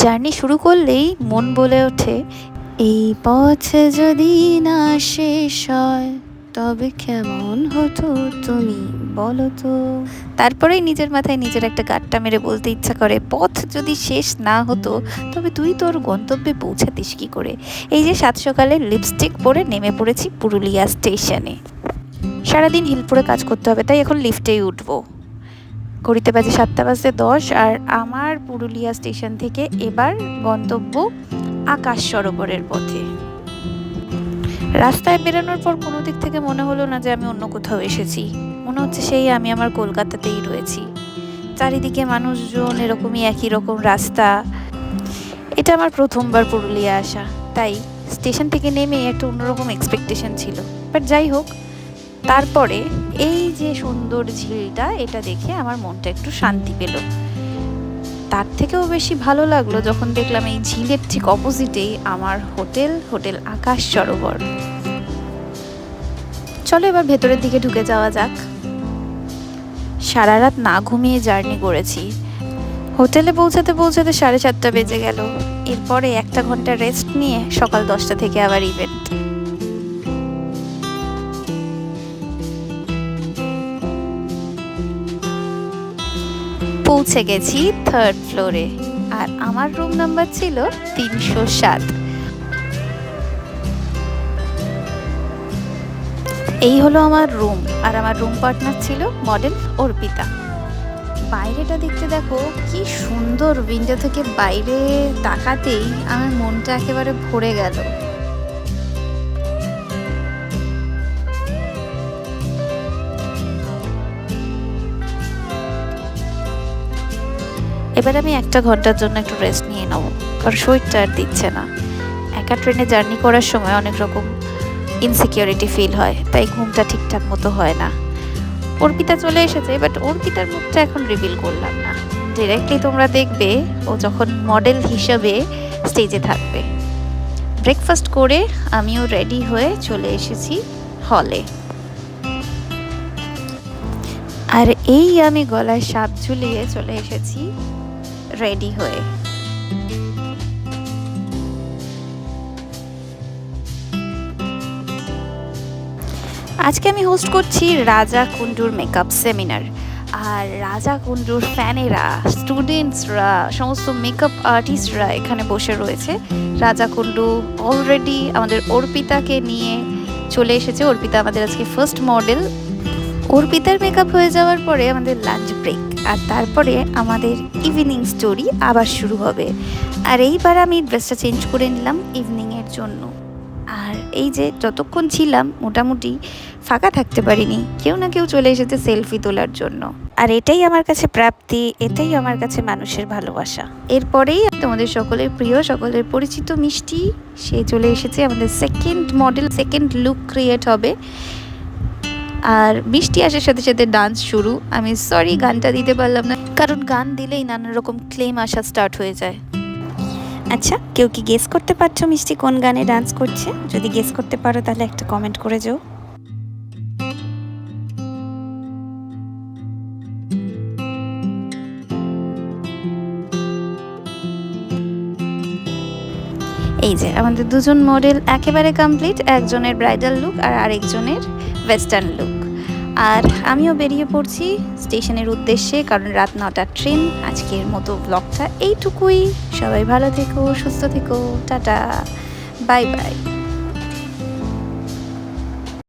Journey শুরু করলেই মন বলে ওঠে, এই পথ যদি না শেষ হয়, তবে কেমন হতো তুমি বলো তো? তারপরেই নিজের মাথায় নিজের একটা গাট্টা মেরে বলতে ইচ্ছা করে, পথ যদি শেষ না হতো, তবে তুই তোর গন্তব্যে পৌঁছাতিস কি করে? এই যে সাত সকালে লিপস্টিক পরে নেমে পড়েছি পুরুলিয়া স্টেশনে। সারাদিন হিলপুরে কাজ করতে হবে, তাই এখন লিফটেই উঠবো। ঘড়িতে বাজে সাতটা বাজতে দশ, আর আমার পুরুলিয়া স্টেশন থেকে এবার গন্তব্য আকাশ সরোবরের পথে। রাস্তায় বেরোনোর পর কোনো দিক থেকে মনে হলো না যে আমি অন্য কোথাও এসেছি। মনে হচ্ছে সেই আমি আমার কলকাতাতেই রয়েছি। চারিদিকে মানুষজন এরকমই একই রকম রাস্তা। এটা আমার প্রথমবার পুরুলিয়া আসা। তাই স্টেশন থেকে নেমে একটা অন্যরকম এক্সপেকটেশন ছিল। বাট যাই হোক তারপরে এই যে সুন্দর ঝিলটা, এটা দেখে আমার মনটা একটু শান্তি পেল। তার থেকেও বেশি ভালো লাগল যখন দেখলাম এই ঝিলের ঠিক অপোজিটেই আমার হোটেল হোটেল আকাশ সরোবর। চলো এবার ভেতরের দিকে ঢুকে যাওয়া যাক। সারা রাত না ঘুমিয়ে জার্নি করেছি। হোটেলে পৌঁছাতে পৌঁছাতে সাড়ে চারটা বেজে গেল। এরপরে একটা ঘণ্টা রেস্ট নিয়ে সকাল দশটা থেকে আবার ইভেন্ট পৌঁছে গেছি থার্ড ফ্লোরে আর আমার রুম নাম্বার ছিল তিনশো সাত। এই হলো আমার রুম আর আমার রুম পার্টনার ছিল মডেল অর্পিতা। বাইরেটা দেখতে দেখো, কি সুন্দর উইন্ডো থেকে বাইরে তাকাতেই আমার মনটা একেবারে ভরে গেল। এবার আমি একটা ঘণ্টার জন্য একটু রেস্ট নিয়ে নেব, কারণ শরীরটা আর দিচ্ছে না। একা ট্রেনে জার্নি করার সময় অনেক রকম ইনসিকিউরিটি ফিল হয়, তাই ঘুমটা ঠিকঠাক মতো হয় না। অর্পিতা চলে এসেছে বাট অর্পিতার মুখটা এখন রিভিল করলাম না। ডিরেক্টলি তোমরা দেখবে, ও যখন মডেল হিসাবে স্টেজে থাকবে। ব্রেকফাস্ট করে আমিও রেডি হয়ে চলে এসেছি হলে আর এই আমি গলায় সাপ ঝুলিয়ে চলে এসেছি রেডি হয়ে। আজকে আমি হোস্ট করছি রাজা কুন্ডুর মেকআপ সেমিনার আর রাজা কুন্ডুর ফ্যানেরা স্টুডেন্টসরা সমস্ত মেকআপ আর্টিস্টরা এখানে বসে রয়েছে। রাজা কুন্ডু অলরেডি আমাদের অর্পিতাকে নিয়ে চলে এসেছে। অর্পিতা আমাদের আজকে ফার্স্ট মডেল অর্পিতার মেকআপ হয়ে যাওয়ার পরে আমাদের লাঞ্চ ব্রেক আর তারপরে আমাদের ইভিনিং স্টোরি আবার শুরু হবে। আর এইবার আমি ড্রেসটা চেঞ্জ করে নিলাম ইভিনিংয়ের জন্য। আর এই যে যতক্ষণ ছিলাম, মোটামুটি ফাঁকা থাকতে পারিনি। কেউ না কেউ চলে এসেছে সেলফি তোলার জন্য। আর এটাই আমার কাছে প্রাপ্তি, এটাই আমার কাছে মানুষের ভালোবাসা। এরপরেই তোমাদের সকলের প্রিয়, সকলের পরিচিত মিষ্টি, সে চলে এসেছে আমাদের second model second look create হবে। আর বৃষ্টি আসার সাথে সাথে ডান্স শুরু। আমি সরি গানটা দিতে পারলাম না। কারণ গান দিলেই নানা রকম ক্লেম আসা স্টার্ট হয়ে যায়। আচ্ছা কেউ কি গেস করতে পারছ মিষ্টি কোন গানে ডান্স করছে? যদি গেস করতে পারো তাহলে একটা কমেন্ট করে যাও। এই যে আমাদের দুজন মডেল একেবারে কমপ্লিট একজনের ব্রাইডাল লুক আর আরেকজনের ওয়েস্টার্ন লুক আর আমিও বেরিয়ে পড়ছি স্টেশনের উদ্দেশ্যে, কারণ রাত নটার ট্রেন। আজকের মতো ব্লগটা এইটুকুই। সবাই ভালো থেকো, সুস্থ থেকো। টাটা। Bye bye.